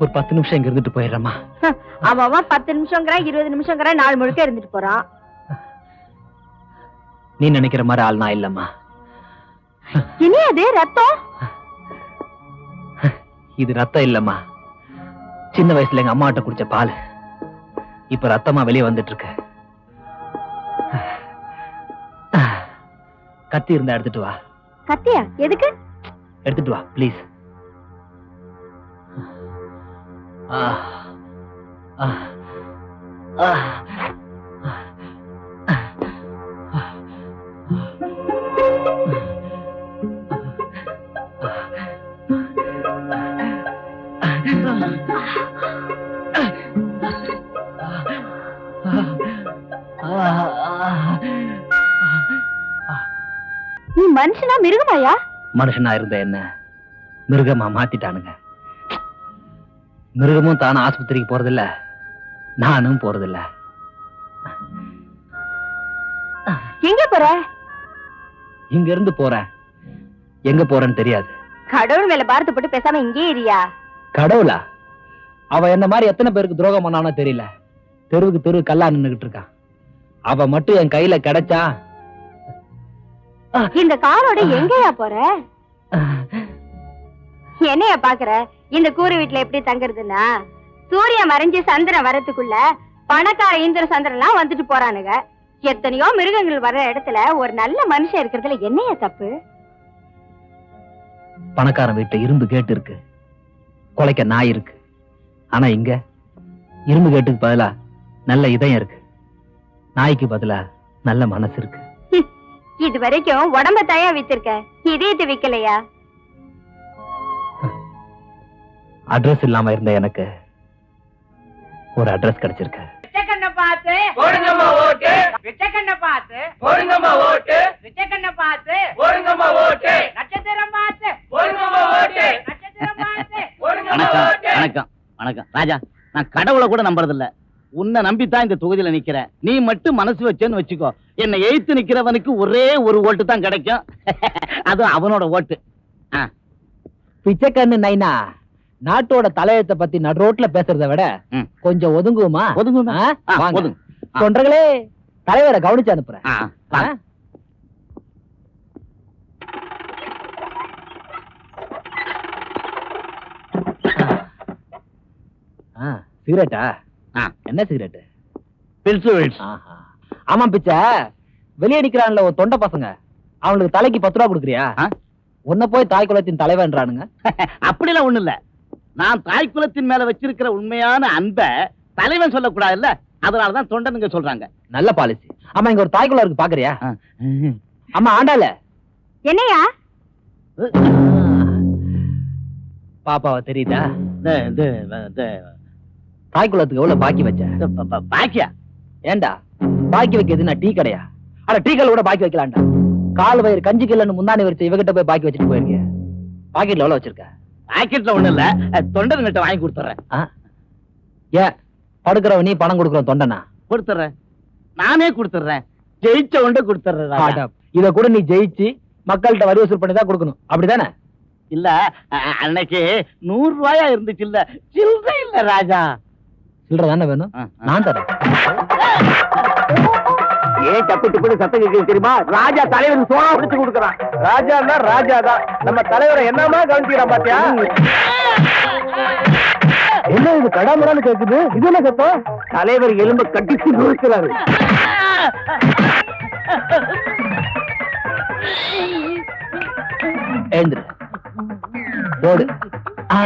ஒரு பத்து நிமிஷம் இங்க இருந்துட்டு போயிடுறேம்மா. அவன் பத்து நிமிஷங்கிறான் இருபது நிமிஷங்கிறான் நாலு முழுக்க இருந்துட்டு போறான். நீ நினைக்கிற மாதிரி ஆள் நான் இல்லம்மா. இனி அது ரத்தம்? இது ரத்தம் இல்லம்மா. சின்ன வயசுல எங்க அம்மாட்ட குடிச்ச பால். இப்ப ரத்தமா வெளியே வந்துட்டு இருக்கு கத்தி இருந்தா எடுத்துட்டு வா. கத்தியா? எதுக்கு? எடுத்துட்டு வா ப்ளீஸ் நீ மனுஷனா மிருகமாயா? மனுஷனா இருந்த என்ன? மிருகமா மாத்திட்டானுங்க. மிருகமும் தானும் ஆஸ்பத்திரிக்கு போறதில்ல. நானும் போறதில்ல. எங்க போற? இங்க இருந்து போறேன். எங்க போறேன்னு தெரியாது. கடவுள் மேல பாரத்தை போட்டு பேசாம இங்கே இரியா? கடவுளா? அவ என்ன மாதிரி எத்தனை பேருக்கு துரோகம் பண்ணானோ தெரியல. தெருவுக்கு தெரு கல்லா நின்னுகிட்டு இருக்கான் அவ மட்டும் என் கையில கிடைச்சா. இந்த காரோட எங்கயா போற? என்னையா பாக்குற? இந்த கூரை வீட்டுல எப்படி தங்குறதுன்னா சூரியன் மறைஞ்சு சந்திரன் வரதுக்குள்ள பணக்கார இந்திர சந்திரன் எல்லாம் வந்துட்டு போறானுங்க. எத்தனையோ மிருகங்கள் வர்ற இடத்துல ஒரு நல்ல மனுஷன் இருக்கிறதுல என்னையா தப்பு? பணக்காரன் வீட்டுல இரும்பு கேட்டு இருக்கு. கொலைக்க நாய் இருக்கு. ஆனா இங்க இரும்பு கேட்டுக்கு பதிலா நல்ல இதயம் இருக்கு. நாய்க்கு பதிலா நல்ல மனசு இருக்கு. இது வரைக்கும் உடம்ப தயா வித்திருக்க இதயத்தை விக்கலையா? அட்ரஸ் இல்லாம இருந்த எனக்கு ஒரு அட்ரஸ் கிடைச்சிருக்கு. விச்சக்கண்ண பார்த்து. போடுங்கம்மா ஓட்டு. விச்சக்கண்ண பார்த்து. போடுங்கம்மா ஓட்டு. விச்சக்கண்ண பார்த்து. போடுங்கம்மா ஓட்டு. நட்சத்திரம் பார்த்து. போடுங்கம்மா ஓட்டு. நட்சத்திரம் பார்த்து. போடுங்கம்மா வணக்கம் ஓட்டு. வணக்கம் வணக்கம். ராஜா நான் கடவுளை கூட நம்புறதில்ல. உன்னை நம்பித்தான் இந்த தொகுதியில நிக்கிறேன். நீ மட்டும் மனசு வச்சேன்னு வச்சுக்கோ. என்னை எய்த்து நிக்கிறவனுக்கு ஒரே ஒரு ஓட்டு தான் கிடைக்கும். அதுவும் அவனோட ஓட்டு. பிச்சைக்கண்ணு நைனா. நாட்டோட தலையத்தை பத்தி நடு ரோட்ல பேசுறத விட. கொஞ்சம் ஒதுங்குமா? ஆ? ஆ, வாங்க. ஒதுங்கு. ஆ. தொண்டர்களே தலைவரை கவனிச்சு அனுப்புறேன் சிகரெட்டா ஆ. என்ன சிகரெட் பில்சு பில்ஸ். ஆமா பிச்சை வெளியே நிக்கிறான்ல ஒரு தொண்டை பசங்க அவனுக்கு தலைக்கு பத்து ரூபா கொடுக்குறியா? உன்னை போய் தாய் குலத்தின் தலைவன்றானுங்க அப்படிலாம் ஒண்ணு இல்ல நான் தாய் குலத்தின் மேல வச்சிருக்கிற உண்மையான அன்பை தலைவன் சொல்லக்கூடாதுல்ல? அதனாலதான் தொண்டனுங்க சொல்றாங்க. நல்ல பாலிசி ஆமா இங்க ஒரு தாய் குலம் இருக்கு பாக்குறியா. ஆமா ஆண்டால என்னையா? பாப்பாவை தெரியுதா? இந்த, இந்த, இந்த, தாய் குலத்துக்கு எவ்வளவு பாக்கி வச்ச? பாக்கியா? ஏண்டா? பாக்கி வைக்கிறது நான் டீ கடையா? அட டீ கடை கூட பாக்கி வைக்கலாம்டா. கால் வயிறு கஞ்சி கில்லன்னு முந்தானி வரிச்சு இவகிட்ட போய் பாக்கி வச்சுட்டு போயிருக்கீங்க பாக்கெட்ல எவ்வளவு வச்சிருக்க? பாக்கெட்ல ஒண்ணு இல்ல. தொண்டனுங்கிட்ட வாங்கி கொடுத்துறேன். ஏன்? படுக்கிறவன் நீ பணம் கொடுக்குறவன் தொண்டனா? கொடுத்துறேன். நானே கொடுத்துறேன். ஜெயிச்ச உண்டு கொடுத்துறேன். இத கூட நீ ஜெயிச்சு மக்கள்கிட்ட வரி வசூல் பண்ணி தான் கொடுக்கணும். அப்படிதானே? இல்ல அன்னைக்கு நூறு ரூபாயா இருந்துச்சு இல்ல. சில்லறை இல்ல ராஜா. சில்லற தானே வேணும். நான் தரேன். ஏன் தப்பு தப்புன்னு சத்தம் கேட்குது தெரியுமா? ராஜா தலைவருக்கு சோனா பிடிச்சு கொடுக்குறான். ராஜான்னா ராஜா தான். நம்ம தலைவரை என்னமா கவனிக்கிறான் பாத்தியா? என்ன இது கடாமடான்னு கேக்குது? இது என்ன சத்தம்? தலைவர் எலும்ப கட்டிச்சு நுழைக்கிறாரு. எழுந்துரு. போடு ஆ.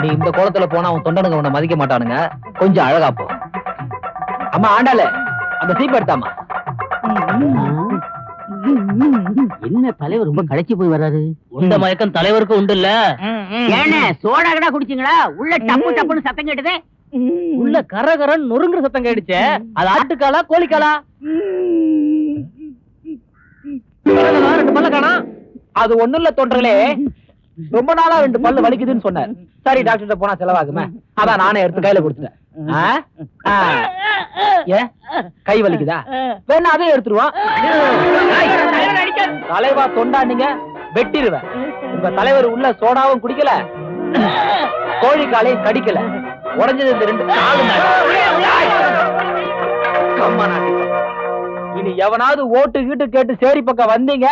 நீ இந்த கோலத்துல போனா உன் தொண்டனுங்க உன்னை மதிக்க மாட்டானுங்க. கொஞ்சம் அழகா போ. அம்மா ஆண்டாளே. அந்த சீப் எடுத்தாமா என்ன தலைவர் ரொம்ப களைச்சு போய் வர்றாரு? உண்ட மயக்கம் தலைவருக்கு உண்டு இல்ல ஏண்ணே சோடா கடா குடிச்சீங்களா? உள்ள டப்பு டப்புன்னு சத்தம் கேட்டது. உள்ள கரகரன் நொறுங்குற சத்தம் கேடுச்சே அது ஆட்டுக்காலா கோழிக்காலா? ரெண்டு பல்ல காணா. அது ஒண்ணும் இல்ல தொண்டர்களே. ரொம்ப நாளா ரெண்டு பல்லு வலிக்குதுன்னு சொன்னார் சரி டாக்டர் போனா செலவாகுமே. அதான் நானே எடுத்து கையில கொடுத்துட்டேன். ஏன் கை வலிக்குதா? வேணா அதையும் எடுத்துருவான் தலைவா தொண்டா நீங்க வெட்டிருவேன் உங்க தலைவர் உள்ள சோடாவும் குடிக்கல. கோழி காலையும் கடிக்கல. உடைஞ்சது இந்த ரெண்டு இனி எவனாவது ஓட்டு கீட்டு கேட்டு சேரி பக்கம் வந்தீங்க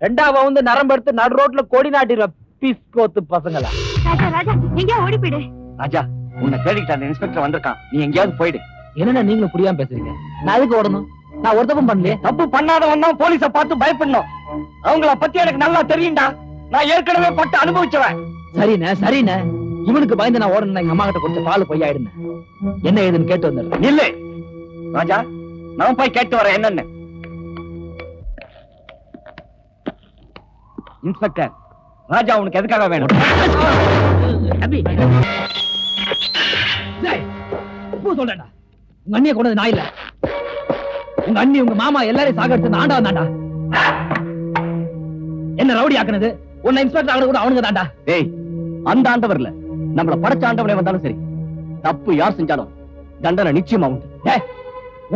ரெண்டாவது வந்து நரம்பு எடுத்து நடு ரோட்ல கொடி நாட்டிடுவேன் பிஸ்கோத்து பசங்களா. ராஜா ராஜா எங்கேயா ஓடி போயிடு. ராஜா உன்னை தேடிக்கிட்ட அந்த இன்ஸ்பெக்டர் வந்திருக்கான். நீ எங்கேயாவது போயிடு. என்னண்ணா நீங்களும் புரியாம பேசுறீங்க? நான் எதுக்கு ஓடணும்? நான் ஒரு தப்பும் பண்ணலையே. தப்பு பண்ணாதவன் தான் போலீஸ பார்த்து பயப்படணும். அவங்கள பத்தி எனக்கு நல்லா தெரியும்டா. நான் ஏற்கனவே பட்டு அனுபவிச்சவன். சரிண்ணே சரிண்ணே. இவனுக்கு பயந்து நான் ஓடணும் எங்க அம்மா கிட்ட கொஞ்சம் பால் பொய்யாயிடுனேன் என்ன ஏதுன்னு கேட்டு வந்துடுறேன். இல்ல ராஜா நான் போய் கேட்டு வரேன். என்னன்னு? இன்ஸ்பெக்டர் ராஜா உனக்கு எதுக்காக வேணும்? இப்போ சொல்றேன்டா உங்க அண்ணிய கொண்டது நான் இல்ல. உங்க அண்ணி உங்க மாமா எல்லாரையும் சாகடிச்சு ஆண்டா தாண்டா என்ன ரவுடி ஆக்குனது? உன்னை இன்ஸ்பெக்டர் ஆகுறது கூட அவனுங்க தாண்டா டேய் அந்த ஆண்டவர் இல்ல. நம்மள படைச்ச ஆண்டவனே வந்தாலும் சரி. தப்பு யார் செஞ்சாலும் தண்டனை நிச்சயமா உண்டு.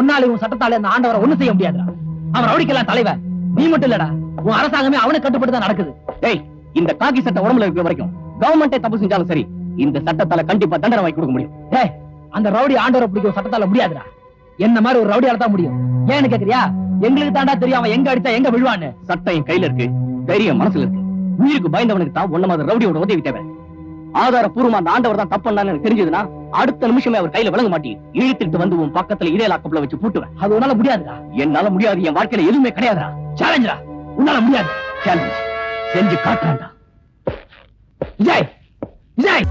உன்னால உன் சட்டத்தால இந்த ஆண்டவரை ஒண்ணு செய்ய முடியாதுடா. அவன் ரவுடிக்கெல்லாம் தலைவன் நீ மட்டும் இல்லடா. உன் அரசாங்கமே அவனை கட்டுப்பட்டு தான் நடக்குது. டேய் இந்த காக்கி சட்டை உடம்புல இருக்கிற வரைக்கும் கவர்மெண்டே தப்பு செஞ்சாலும் சரி இந்த சட்டத்தால கண்டிப்பா தண்டனை வாங்கி கொடுக்க முடியும். டேய் அந்த ரவுடி ஆண்டவரை பிடிக்கும் சட்டத்தால முடியாதுடா. என்ன மாதிரி ஒரு ரவுடியால தான் முடியும். ஏன்னு கேக்குறியா? எங்களுக்கு தாண்டா தெரியும் அவன் எங்க அடிச்சா எங்க விழுவான்னு. சட்டம் என் கையில இருக்கு தைரியம் மனசுல இருக்கு. உயிருக்கு பயந்தவனுக்கு தான் ஒண்ணு மாதிரி ரவுடியோட உதவி தேவை. ஆதாரப்பூர்வமா அந்த ஆண்டவர் தான் தப்பு எனக்கு தெரிஞ்சதுன்னா அடுத்த நிமிஷமே அவர் கையில விளங்க மாட்டி இழுத்துட்டு வந்து உன் பக்கத்துல இதே லாக்கப்ல வச்சு பூட்டுவேன். அது உன்னால முடியாதுடா. என்னால முடியாது என் வாழ்க்கையில எதுவுமே கிடையாதுடா. சேலஞ்சரா உன்னால முடியாது. சேலஞ்ச் செஞ்சு காட்டுறான்டா. விஜய்! விஜய்!